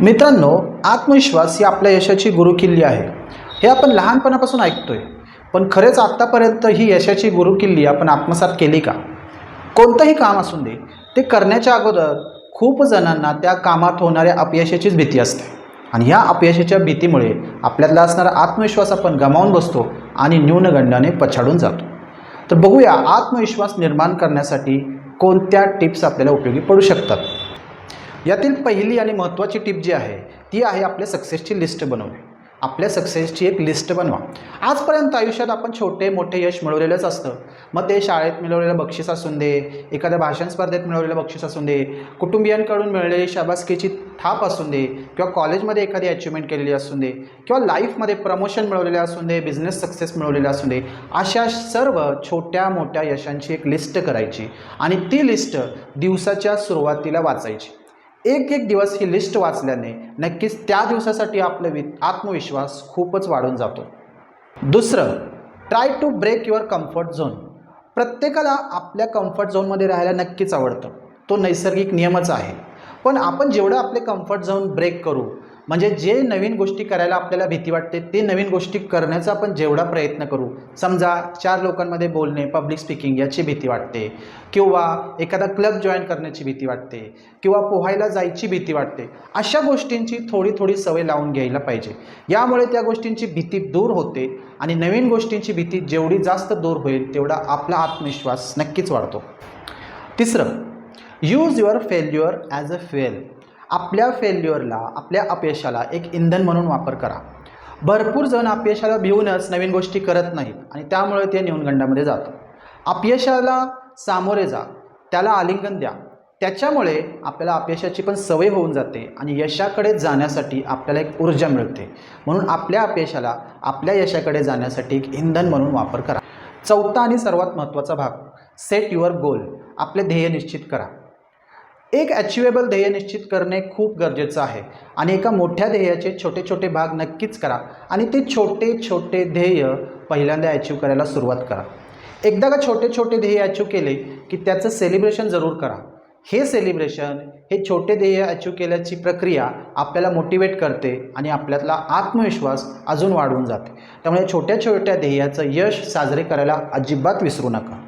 मित्रांनो आत्मविश्वास ही आपल्या यशाची गुरुकिल्ली आहे. हे आपण लहानपणापासून ऐकतोय. पण खरेच आत्तापर्यंत ही यशाची गुरुकिल्ली आपण आत्मसात केली का? कोणतंही काम असून दे ते करण्याच्या अगोदर खूप जणांना त्या कामात होणाऱ्या अपयशाचीच भीती असते. आणि ह्या अपयशाच्या भीतीमुळे आपल्यातला असणारा आत्मविश्वास आपण गमावून बसतो आणि न्यूनगंडाने पछाडून जातो. तर बघूया आत्मविश्वास निर्माण करण्यासाठी कोणत्या टिप्स आपल्याला उपयोगी पडू शकतात. यातील पहिली आणि महत्त्वाची टिप जी आहे ती आहे आपल्या सक्सेसची लिस्ट बनवणे. आपल्या सक्सेसची एक लिस्ट बनवा. आजपर्यंत आयुष्यात आपण छोटे मोठे यश मिळवलेलंच असतं. मग ते शाळेत मिळवलेलं बक्षीस असून दे एखाद्या भाषण स्पर्धेत मिळवलेलं बक्षीस असून दे कुटुंबियांकडून मिळलेली शाबासकीची थाप असून दे किंवा कॉलेजमध्ये एखादी अचिव्हमेंट केलेली असून दे किंवा लाईफमध्ये प्रमोशन मिळवलेले असून दे बिझनेस सक्सेस मिळवलेले असून दे अशा सर्व छोट्या मोठ्या यशांची एक लिस्ट करायची. आणि ती लिस्ट दिवसाच्या सुरुवातीला वाचायची. एक एक दिवस ही लिस्ट वाचल्याने नक्कीच त्या दिवसासाठी आपलं वि आत्मविश्वास खूपच वाढून जातो. दुसरं try to break your comfort zone प्रत्येकाला आपल्या कम्फर्ट झोनमध्ये राहायला नक्कीच आवडतं. तो नैसर्गिक नियमच आहे. पण आपण जेवढं आपले कम्फर्ट झोन ब्रेक करू म्हणजे जे नवीन गोष्टी करायला आपल्याला भीती वाटते ते नवीन गोष्टी करण्याचा आपण जेवढा प्रयत्न करू समजा चार लोकांमध्ये बोलणे पब्लिक स्पीकिंग याची भीती वाटते किंवा एखादा क्लब जॉईन करण्याची भीती वाटते किंवा पोहायला जायची भीती वाटते अशा गोष्टींची थोडी थोडी सवय लावून घ्यायला पाहिजे. यामुळे त्या गोष्टींची भीती दूर होते आणि नवीन गोष्टींची भीती जेवढी जास्त दूर होईल तेवढा आपला आत्मविश्वास नक्कीच वाढतो. तिसरं use your failure as a fail आपल्या फेल्युअरला आपल्या अपयशाला एक इंधन म्हणून वापर करा. भरपूर जण अपयशाला भिवूनच नवीन गोष्टी करत नाहीत आणि त्यामुळे ते न्यूनगंडामध्ये जातं. अपयशाला सामोरे जा त्याला आलिंगन द्या. त्याच्यामुळे आपल्याला अपयशाची पण सवय होऊन जाते आणि यशाकडे जाण्यासाठी आपल्याला एक ऊर्जा मिळते. म्हणून आपल्या अपयशाला आपल्या यशाकडे जाण्यासाठी एक इंधन म्हणून वापर करा. चौथा आणि सर्वात महत्त्वाचा भाग सेट युअर गोल आपले ध्येय निश्चित करा. एक अचिवेबल ध्येय निश्चित करणे खूप गरजेचं आहे. आणि एका मोठ्या ध्येयाचे छोटे छोटे भाग नक्कीच करा. आणि ते छोटे छोटे ध्येय पहिल्यांदा अचीव करायला सुरुवात करा. एकदा का छोटे छोटे ध्येय अचीव केले की त्याचं सेलिब्रेशन जरूर करा. हे सेलिब्रेशन हे छोटे ध्येय अचीव केल्याची प्रक्रिया आपल्याला मोटिवेट करते आणि आपल्यातला आत्मविश्वास अजून वाढवून जाते. त्यामुळे छोट्या छोट्या ध्येयाचं यश साजरे करायला अजिबात विसरू नका.